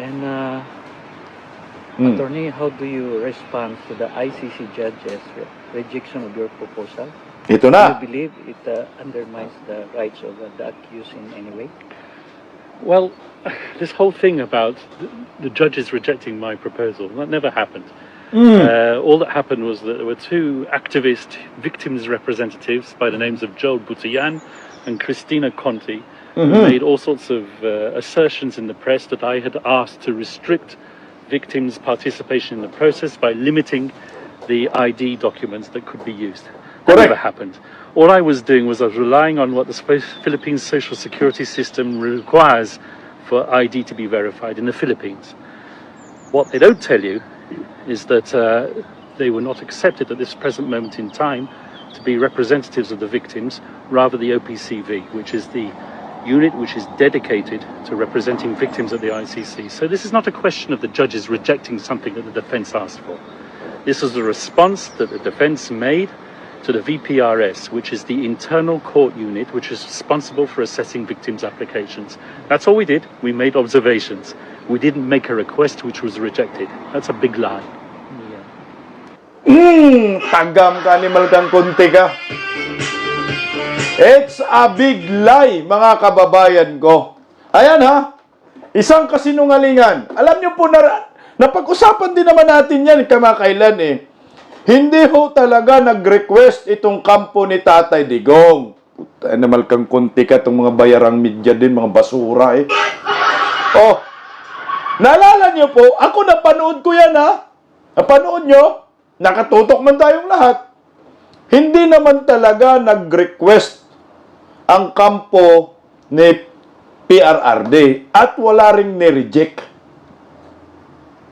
And uh, Hmm. attorney, how do you respond to the ICC judge's re- rejection of your proposal? Ito Do you believe it uh, undermines the rights of uh, the accused in any way? Well, this whole thing about the, the judges rejecting my proposal, that never happened. Uh, all that happened was that there were two activist victims representatives by the names of Joel Butayan and Christina Conti who made all sorts of uh, assertions in the press that I had asked to restrict victims' participation in the process by limiting the ID documents that could be used. That Correct. never happened. All I was doing was I was relying on what the Philippines social security system requires for ID to be verified in the Philippines. What they don't tell you is that uh, they were not accepted at this present moment in time to be representatives of the victims, rather the OPCV, which is the unit which is dedicated to representing victims at the ICC. So this is not a question of the judges rejecting something that the defense asked for. This was the response that the defense made to the VPRS, which is the internal court unit which is responsible for assessing victims' applications. That's all we did. We made observations. We didn't make a request which was rejected. That's a big lie. Hmm, yeah. Kang kunti ka. It's a big lie, mga kababayan ko. Ayan ha, isang kasinungalingan. Alam niyo po na, napag-usapan din naman natin yan kamakailan eh. Hindi ho talaga nag-request itong kampo ni Tatay Digong. Puta, animal kang kunti ka itong mga bayarang media din, mga basura eh. Oh, naalala niyo po, ako napanood ko yan ha. Napanood nyo? Nakatutok man tayong lahat. Hindi naman talaga nag-request ang kampo ni PRRD at wala ring ni-reject.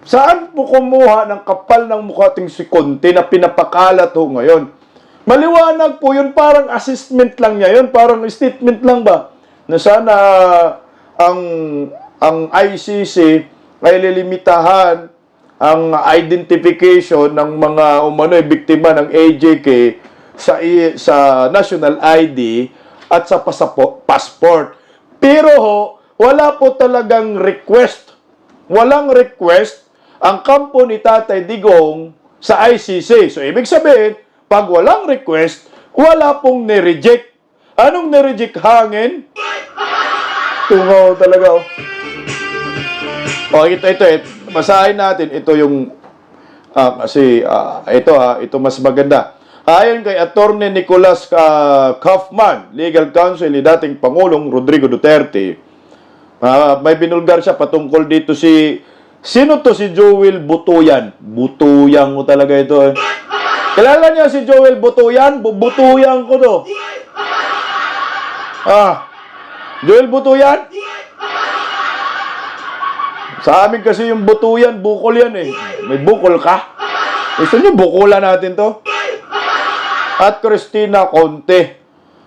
Saan po kumuha ng kapal ng mukha ting si Conte na pinapakalat ho ngayon? Maliwanag po yun, parang assessment lang niya yun, parang statement lang ba? Na sana ang ang ICC ay lilimitahan ang identification ng mga umano'y biktima ng AJK sa sa national ID at sa pasapo, passport. Pero ho, wala po talagang request. Walang request ang kampo ni Tatay Digong sa ICC. So, ibig sabihin, pag walang request, wala pong nireject. Anong nireject hangin? Tungaw talaga, oh. Oh, ito, ito, ito. Basahin natin. Ito yung, ah, kasi, ah, ito ha, ito mas maganda. Ayon kay Attorney Nicolas uh, Kaufman, legal counsel ni dating Pangulong Rodrigo Duterte, ah, may binulgar siya patungkol dito si, sino to si Joel Butuyan? Butuyan mo talaga ito eh. Kilala niya si Joel Butuyan? Bu- Butuyan ko to. Ah, Joel Butuyan? Sa amin kasi yung butuyan, bukol yan eh. May bukol ka. Gusto nyo, bukulan natin to. At Christina Conte.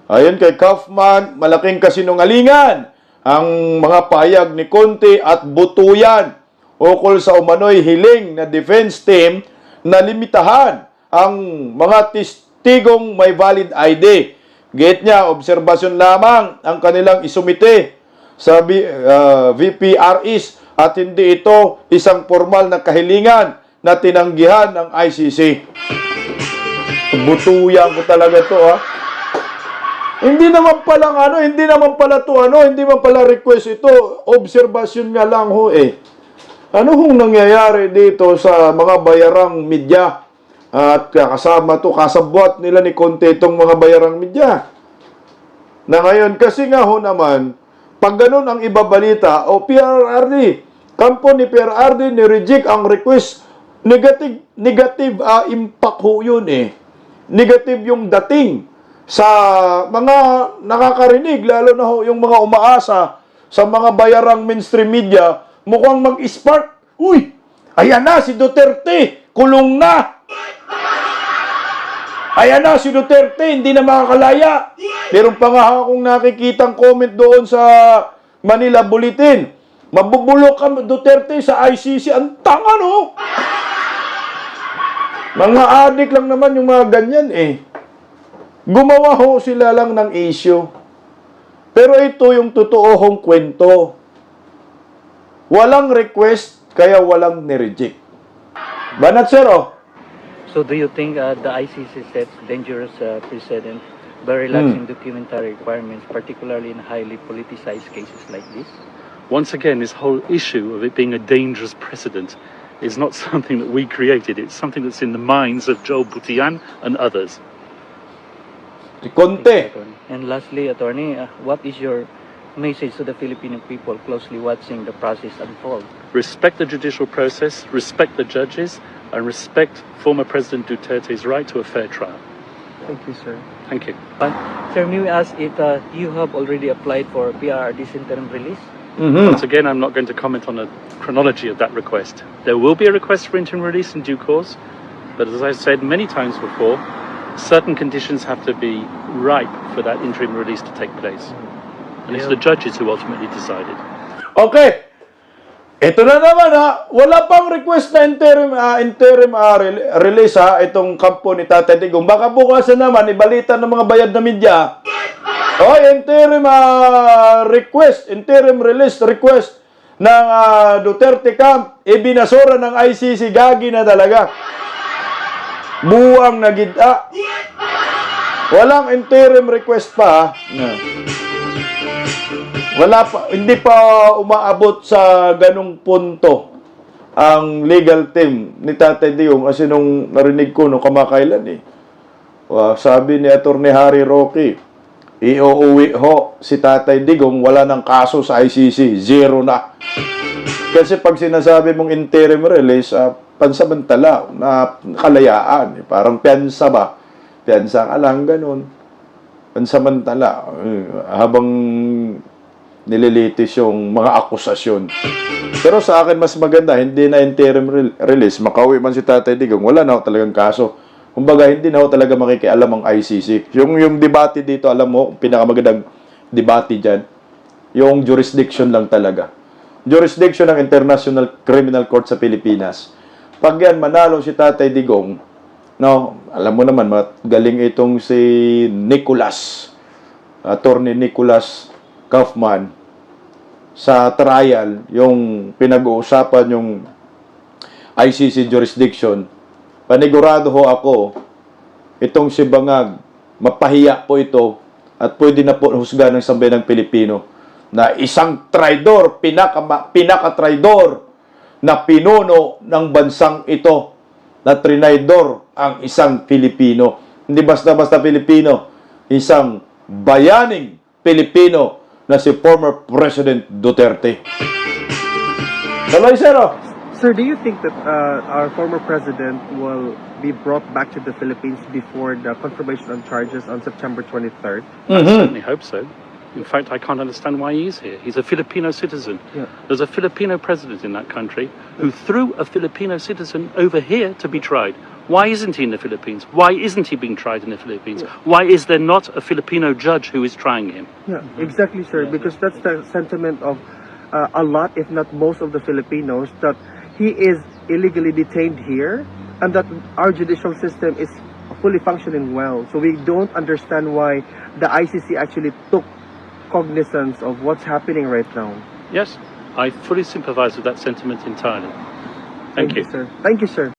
Ayon kay Kaufman, malaking kasinungalingan ang mga payag ni Conte at Butuyan ukol sa umano'y hiling na defense team na limitahan ang mga testigong may valid ID. Gate niya, obserbasyon lamang ang kanilang isumite sa uh, VPRIs at hindi ito isang formal na kahilingan na tinanggihan ng ICC. Butuyan ko talaga to ha. Hindi naman pala ano, hindi naman pala to ano, hindi naman pala request ito. Obserbasyon nga lang ho eh. Ano hong nangyayari dito sa mga bayarang media? At kasama to, kasabwat nila ni Conte itong mga bayarang media. Na ngayon, kasi nga ho naman, pag ganun ang ibabalita, o PRRD, kampo ni PRRD ni-reject ang request, negative, negative ah, impact ho yun eh. Negative yung dating sa mga nakakarinig, lalo na ho yung mga umaasa sa mga bayarang mainstream media, mukhang mag-spark. Uy, ayan na si Duterte, kulong na. Ayan na, si Duterte, hindi na makakalaya. Meron pa nga akong nakikitang comment doon sa Manila Bulletin. Mabubulok ka, Duterte, sa ICC. Ang tanga, no? Mga adik lang naman yung mga ganyan, eh. Gumawa ho sila lang ng issue. Pero ito yung totoo hong kwento. Walang request, kaya walang nireject. Banat sir, oh. So do you think uh, the ICC sets dangerous uh, precedent by Hmm. relaxing documentary requirements, particularly in highly politicized cases like this? Once again, this whole issue of it being a dangerous precedent is not something that we created. It's something that's in the minds of Joel Butian and others. Si Conte. And lastly, Attorney, uh, what is your message to the Filipino people closely watching the process unfold? Respect the judicial process, respect the judges, and respect former President Duterte's right to a fair trial. Thank you, sir. Thank you. Uh, sir, may we ask if uh, you have already applied for PRRD's interim release? Mhm. Once again, I'm not going to comment on the chronology of that request. There will be a request for interim release in due course, but as I said many times before, certain conditions have to be ripe for that interim release to take place. And it's the judges who ultimately decided. Okay. Ito na naman ha, wala pang request na interim ah, interim rel- release ha itong kampo ni Tatay Digong. Baka bukas na naman ibalita ng mga bayad na media. Oh, interim ah, request, interim release request ng ah, Duterte camp ibinasura ng ICC gagi na talaga. Buwang nagida. Walang interim request pa. Wala pa, hindi pa umaabot sa ganong punto ang legal team ni Tatay Digong kasi nung narinig ko nung kamakailan eh. Wa- sabi ni Attorney Harry Roque, iuuwi ho si Tatay Digong, wala ng kaso sa ICC, zero na. Kasi pag sinasabi mong interim release, ah, pansamantala na kalayaan, eh, parang piyansa ba? Piyansa ka lang, ganun. Pansamantala, eh, habang nililitis yung mga akusasyon. Pero sa akin, mas maganda, hindi na interim re- release, makauwi man si Tatay Digong, wala na talagang kaso. Kumbaga, hindi na ho talaga makikialam ang ICC. Yung, yung debate dito, alam mo, pinakamagandang debate dyan, yung jurisdiction lang talaga. Jurisdiction ng International Criminal Court sa Pilipinas. Pag yan, manalo si Tatay Digong, no, alam mo naman, magaling itong si Nicolas, Attorney Nicolas Kaufman, sa trial, yung pinag-uusapan yung ICC jurisdiction, panigurado ho ako, itong si Bangag, mapahiya po ito at pwede na po husga ng sambayan ng Pilipino na isang traidor, pinaka, pinaka-traidor na pinuno ng bansang ito na trinaidor ang isang Pilipino. Hindi basta-basta Pilipino, isang bayaning Pilipino na si former President Duterte. Tuloy, sir. Sir, do you think that uh, our former president will be brought back to the Philippines before the confirmation on charges on September 23rd? I certainly hope so. In fact, I can't understand why he's here. He's a Filipino citizen. Yeah. There's a Filipino president in that country who threw a Filipino citizen over here to be tried. Why isn't he in the Philippines? Why isn't he being tried in the Philippines? Why is there not a Filipino judge who is trying him? Yeah, exactly, sir. Because that's the sentiment of uh, a lot, if not most, of the Filipinos that he is illegally detained here and that our judicial system is fully functioning well. So we don't understand why the ICC actually took cognizance of what's happening right now. Yes, I fully sympathize with that sentiment entirely. Thank, you. sir. Thank you, sir.